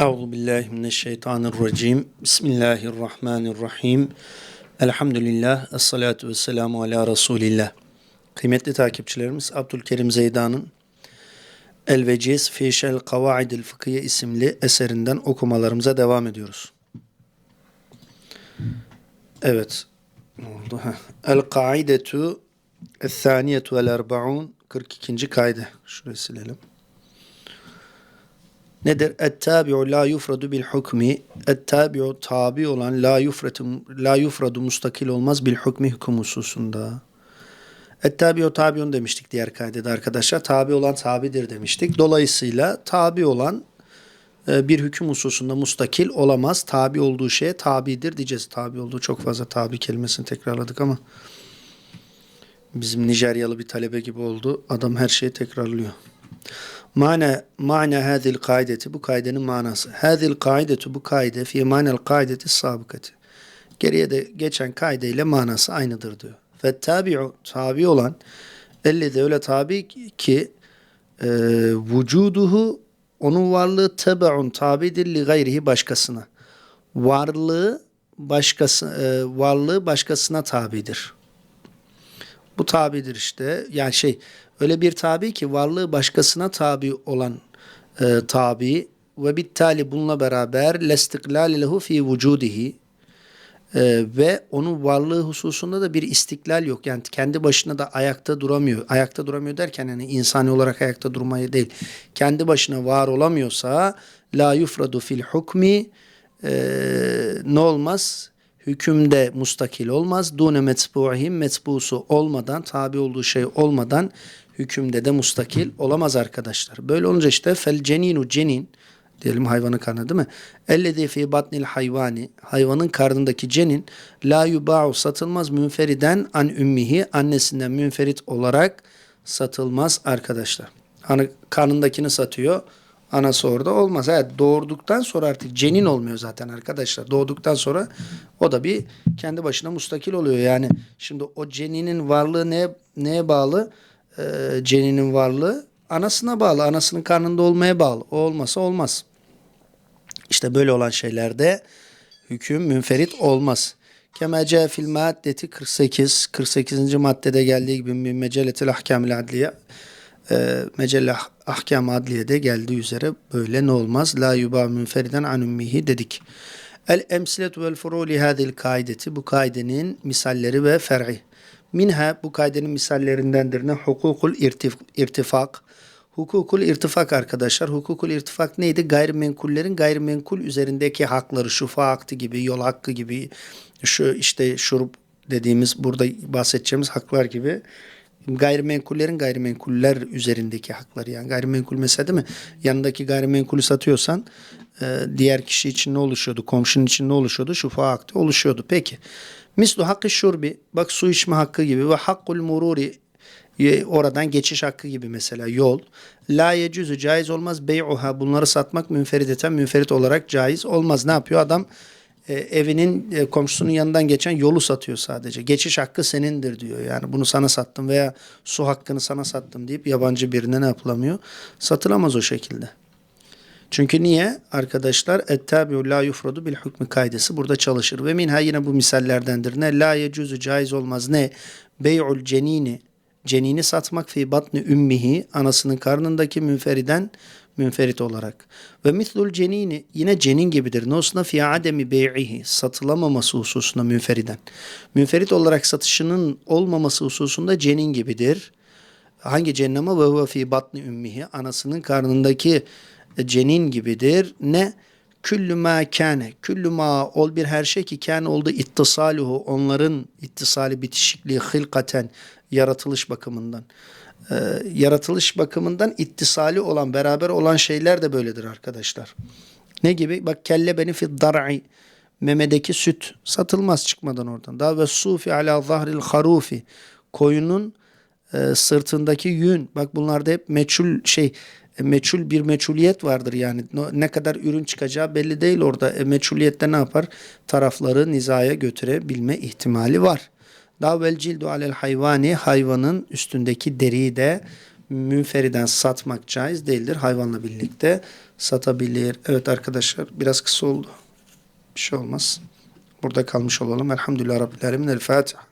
Euzu billahi mineşşeytanirracim. Bismillahirrahmanirrahim. Elhamdülillah. Esselatu vesselamu ala Resulillah. Kıymetli takipçilerimiz Abdülkerim Zeydan'ın El Veciz fi Şel Kavaidil Fıkhiye isimli eserinden okumalarımıza devam ediyoruz. Evet. Ne oldu? El Kaidetu El-Thaniyetu El-Erbaun 42. kaide. Şurayı silelim. Nedir? Et-tabi'u la yufradu bil hukmi. Et-tabi'u tabi olan la yufratu la yufradu mustakil olmaz bil hukmi hüküm hususunda. Et-tabi'u tabiun demiştik diğer kaydede arkadaşlar. Tabi olan tabidir demiştik. Dolayısıyla tabi olan e, bir hüküm hususunda mustakil olamaz. Tabi olduğu şeye tabidir diyeceğiz. Tabi olduğu çok fazla tabi kelimesini tekrarladık ama bizim Nijeryalı bir talebe gibi oldu. Adam her şeyi tekrarlıyor. Mana mana hadil kaideti bu kaidenin manası. Hadil kaidetu bu kaide fi manel kaideti sabıkati. Geriye de geçen kaideyle manası aynıdır diyor. Ve tabi'u tabi olan ellezi öyle tabi ki e, vücuduhu onun varlığı tebe'un tabidir li gayrihi başkasına. Varlığı başkası e, varlığı başkasına tabidir. Bu tabidir işte. Yani şey öyle bir tabi ki varlığı başkasına tabi olan e, tabi ve bittali bununla beraber lestiklal lehu fi vücudihi e, ve onun varlığı hususunda da bir istiklal yok. Yani kendi başına da ayakta duramıyor. Ayakta duramıyor derken yani insani olarak ayakta durmayı değil. Kendi başına var olamıyorsa la yufradu fil hukmi e, ne olmaz? hükümde mustakil olmaz. Dune metbu'ihim metbusu olmadan, tabi olduğu şey olmadan hükümde de mustakil olamaz arkadaşlar. Böyle olunca işte fel ceninu cenin diyelim hayvanın karnı değil mi? Ellezî fî batnil hayvani hayvanın karnındaki cenin la yuba'u satılmaz münferiden an ümmihi annesinden münferit olarak satılmaz arkadaşlar. Hani karnındakini satıyor Anası orada olmaz. Evet doğurduktan sonra artık cenin olmuyor zaten arkadaşlar. Doğduktan sonra o da bir kendi başına mustakil oluyor. Yani şimdi o ceninin varlığı neye, neye bağlı? Ee, ceninin varlığı anasına bağlı. Anasının karnında olmaya bağlı. O olmasa olmaz. İşte böyle olan şeylerde hüküm münferit olmaz. Kemece fil maddeti 48 48. maddede geldiği gibi meceletil ahkamil adliye e, Mecelle Ahkam Adliye'de geldiği üzere böyle ne olmaz? La yuba münferiden an ümmihi dedik. El emsiletu vel furu li hadil kaideti bu kaidenin misalleri ve fer'i. Minha bu kaidenin misallerindendir ne? Hukukul irtif, irtifak. Hukukul irtifak arkadaşlar. Hukukul irtifak neydi? Gayrimenkullerin gayrimenkul üzerindeki hakları, şufa hakkı gibi, yol hakkı gibi, şu işte şurup dediğimiz burada bahsedeceğimiz haklar gibi gayrimenkullerin gayrimenkuller üzerindeki hakları yani gayrimenkul mesela değil mi? Yanındaki gayrimenkulü satıyorsan e, diğer kişi için ne oluşuyordu? Komşunun için ne oluşuyordu? Şufa hakkı oluşuyordu. Peki. Mislu hakkı şurbi bak su içme hakkı gibi ve hakkul mururi oradan geçiş hakkı gibi mesela yol. La yecüzü caiz olmaz bey'uha bunları satmak münferideten münferit olarak caiz olmaz. Ne yapıyor adam? e, evinin e, komşusunun yanından geçen yolu satıyor sadece. Geçiş hakkı senindir diyor. Yani bunu sana sattım veya su hakkını sana sattım deyip yabancı birine ne yapılamıyor? Satılamaz o şekilde. Çünkü niye? Arkadaşlar ettabiu la yufradu bil hükmü kaidesi burada çalışır. Ve minha yine bu misallerdendir. Ne? La yecuzu caiz olmaz. Ne? Bey'ul cenini cenini satmak fi batni ümmihi anasının karnındaki münferiden münferit olarak. Ve mislul cenini yine cenin gibidir. Nosna fi ademi bey'ihi satılamaması hususunda münferiden. Münferit olarak satışının olmaması hususunda cenin gibidir. Hangi cenin ama ve huve fi batni ümmihi anasının karnındaki cenin gibidir. Ne? Küllü ma kâne. Küllü ma ol bir her şey ki kâne oldu ittisaluhu onların ittisali bitişikliği hılkaten yaratılış bakımından e, yaratılış bakımından ittisali olan, beraber olan şeyler de böyledir arkadaşlar. Ne gibi? Bak kelle beni fi dar'i memedeki süt satılmaz çıkmadan oradan. Daha ve sufi ala zahril harufi koyunun e, sırtındaki yün. Bak bunlarda hep meçhul şey meçhul bir meçhuliyet vardır yani. Ne kadar ürün çıkacağı belli değil orada. E, meçhuliyette ne yapar? Tarafları nizaya götürebilme ihtimali var. Davel cildu alel hayvani hayvanın üstündeki deriyi de münferiden satmak caiz değildir. Hayvanla birlikte satabilir. Evet arkadaşlar biraz kısa oldu. Bir şey olmaz. Burada kalmış olalım. Elhamdülillah Rabbil Alemin. El Fatiha.